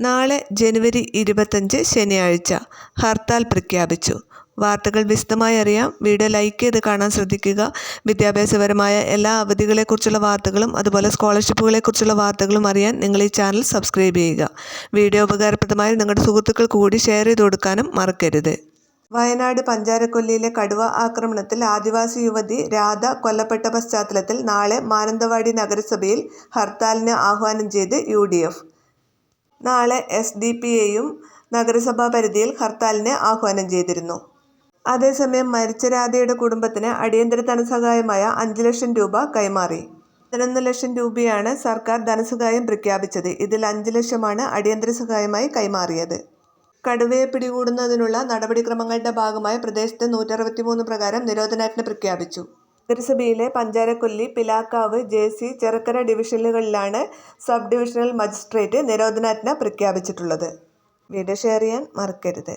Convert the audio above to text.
നാളെ ജനുവരി ഇരുപത്തഞ്ച് ശനിയാഴ്ച. ഹർത്താൽ പ്രഖ്യാപിച്ചു. വാർത്തകൾ വിശദമായി അറിയാം. വീഡിയോ ലൈക്ക് ചെയ്ത് കാണാൻ ശ്രദ്ധിക്കുക. വിദ്യാഭ്യാസപരമായ എല്ലാ അവധികളെക്കുറിച്ചുള്ള വാർത്തകളും അതുപോലെ സ്കോളർഷിപ്പുകളെക്കുറിച്ചുള്ള വാർത്തകളും അറിയാൻ നിങ്ങൾ ഈ ചാനൽ സബ്സ്ക്രൈബ് ചെയ്യുക. വീഡിയോ ഉപകാരപ്രദമായി നിങ്ങളുടെ സുഹൃത്തുക്കൾ കൂടി ഷെയർ ചെയ്ത് കൊടുക്കാനും മറക്കരുത്. വയനാട് പഞ്ചാരക്കൊല്ലിയിലെ കടുവ ആക്രമണത്തിൽ ആദിവാസി യുവതി രാധ കൊല്ലപ്പെട്ട പശ്ചാത്തലത്തിൽ നാളെ മാനന്തവാടി നഗരസഭയിൽ ഹർത്താലിന് ആഹ്വാനം ചെയ്ത് യു നാളെ എസ് ഡി പി എയും നഗരസഭാ പരിധിയിൽ ഹർത്താലിന് ആഹ്വാനം ചെയ്തിരുന്നു. അതേസമയം മരിച്ച രാധയുടെ കുടുംബത്തിന് അടിയന്തര ധനസഹായമായ അഞ്ച് ലക്ഷം രൂപ കൈമാറി. പതിനൊന്ന് ലക്ഷം രൂപയാണ് സർക്കാർ ധനസഹായം പ്രഖ്യാപിച്ചത്. ഇതിൽ അഞ്ച് ലക്ഷമാണ് അടിയന്തര സഹായമായി കൈമാറിയത്. കടുവയെ പിടികൂടുന്നതിനുള്ള നടപടിക്രമങ്ങളുടെ ഭാഗമായി പ്രദേശത്ത് നൂറ്ററുപത്തിമൂന്ന് പ്രകാരം നിരോധനാജ്ഞ പ്രഖ്യാപിച്ചു. നഗരസഭയിലെ പഞ്ചാരക്കൊല്ലി പിലാക്കാവ് ജെ സി ചെറുക്കര ഡിവിഷനുകളിലാണ് സബ് ഡിവിഷണൽ മജിസ്ട്രേറ്റ് നിരോധനാജ്ഞ പ്രഖ്യാപിച്ചിട്ടുള്ളത്. വീഡിയോ ഷെയർ ചെയ്യാൻ മറക്കരുത്.